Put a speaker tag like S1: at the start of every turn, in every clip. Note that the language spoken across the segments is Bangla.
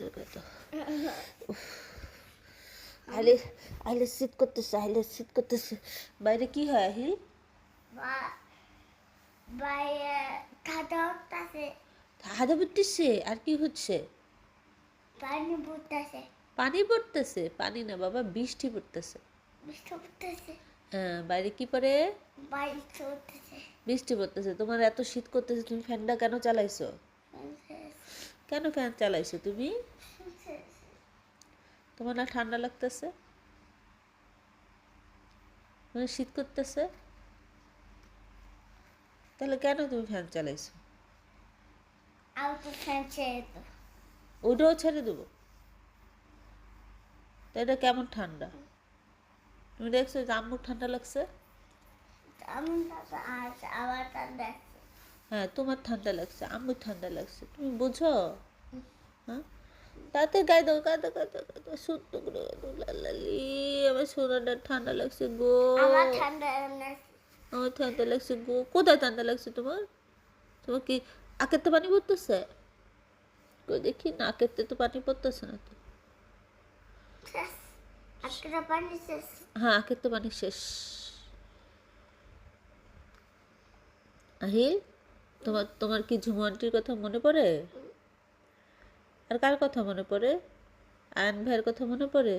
S1: আইলে আইলে শীত করতেছে আইলে শীত করতেছে। বাইরে কি হয় আহিল?
S2: বাইরে উঠতেছে।
S1: পড়তেছে? আর কি হচ্ছে?
S2: পানি পড়তেছে।
S1: পানি পড়তেছে? পানি না বাবা বৃষ্টি পড়তেছে।
S2: বৃষ্টি পড়তেছে।
S1: হ্যাঁ বাইরে কি
S2: বাইরে
S1: বৃষ্টি পড়তেছে। তোমার এত শীত করতেছে তুমি ফ্যানটা কেন চালাইছো? কেন ফ্যান চালাইছো তুমি? তোমার না ঠান্ডা লাগতেছে? মানে শীত করতেছে? তাহলে কেন তুমি ফ্যান চালাইছো? ওটাও ছেড়ে দেবো। তা এটা কেমন ঠান্ডা? তুমি দেখছ যে আম্মুর ঠান্ডা লাগছে। হ্যাঁ তোমার ঠান্ডা লাগছে আম্মুর ঠান্ডা লাগছে। তুমি বুঝো? হ্যাঁ? তাতে গায়ে দাও দাও গায়ে দাও গায়ে করে লালালি আমার সোনাটা ঠান্ডা লাগছে গো।
S2: আমার ঠান্ডা লাগছে।
S1: আমার ঠান্ডা লাগছে গো। কোথায় ঠান্ডা লাগছে তোমার? তোমার কি আকের তো পানি পড়তেছে? কই দেখি না আকের তো পানি পড়তেছে না তো হ্যাঁ আখের তো পানি শেষ। আহিল তোমার তোমার কি ঝুমু আন্টির কথা মনে পড়ে? আর কার কথা মনে পড়ে? আয়ন ভাইয়ের কথা মনে পড়ে?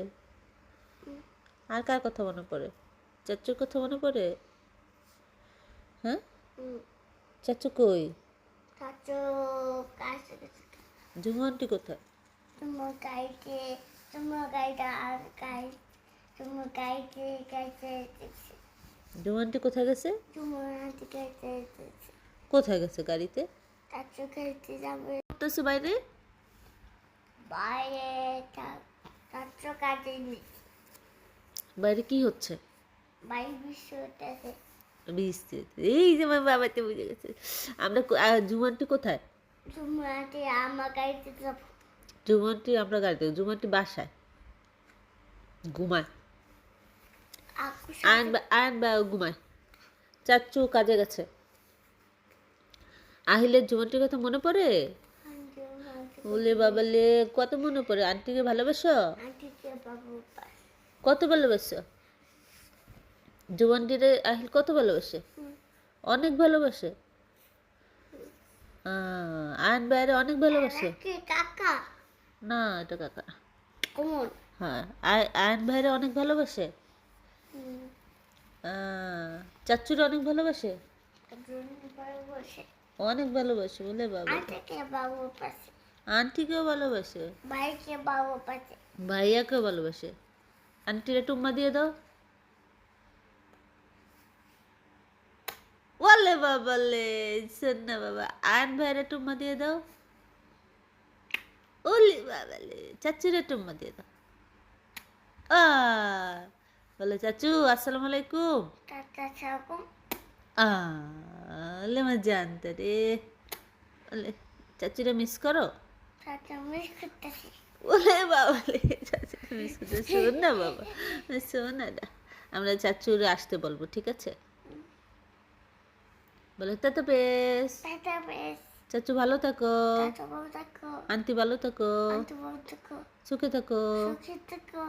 S1: আর কার কথা মনে পড়ে? চাচুর কথা মনে পড়ে? হ্যাঁ? চাচু কই?
S2: চাচু
S1: ঝুমু আন্টি কোথায়?
S2: তোমার গাইতে তোমার গাইটা আর গাই তোমার গাইতে গাইতে দেখছি।
S1: ঝুমু আন্টি কোথায় গেছে?
S2: গাইতে
S1: কোথায় গেছে গাড়িতে?
S2: চাচু গাইতে যাবে।
S1: করতেছে বাইরে?
S2: বাইরে চাচু কাজে
S1: বাইরে কি হচ্ছে?
S2: বাইরে বিশ্ব উঠেছে
S1: বৃষ্টি এই যে আমার বাবাতে বুঝে গেছে। আমরা জুমানটি কোথায়?
S2: হাতে আমার যাব।
S1: জুমানটি আমরা গাড়িতে জুমানটি বাসায়? ঘুমায়। আয়ন আয়ন বা ঘুমায়। চাচ্চু কাজে গেছে। আহিলের জুমানটির কথা মনে পড়ে? বলে বাবালে কত মনে পড়ে? আন্টিকে ভালোবাসো? কত ভালোবাসো? জুমানটিরে আহিল কত ভালোবাসে? অনেক ভালোবাসে? আয়ন বাইরে অনেক ভালোবাসে?
S2: কি কাকা?
S1: না এটা কাকা। হ্যাঁ আয়- আয়ন ভাইরে অনেক ভালোবাসে? আহ, চাচ্চুরে অনেক ভালোবাসে? অনেক ভালোবাসে। বলে বাবা।
S2: আন্টিকে বাবু পাশে।
S1: আন্টিকেও ভালোবাসে।
S2: ভাইকে পাশে।
S1: ভাইয়াকেও ভালোবাসে। আন্টিরা টুম্মা দিয়ে দাও। ওলে বাবা লে শোন না বাবা। আয়ন ভাইরা টুম্মা দিয়ে দাও। ওলি বাবা লে চাচুরা টুম্মা দিয়ে দাও। আ বলে চাচু আসসালামু আলাইকুম। আলে মা জানতে রে। বলে চাচুরা মিস করো? ওলে বাবা লে চাচুরা মিস করতে শোন না বাবা। শোন না না। আমরা চাচুর আসতে বলব ঠিক আছে? বলে তা তো বেশ। চাচু ভালো থাকো। আন্টি ভালো থাকো।
S2: থাকো।
S1: সুখে থাকো।
S2: সুখে থাকো।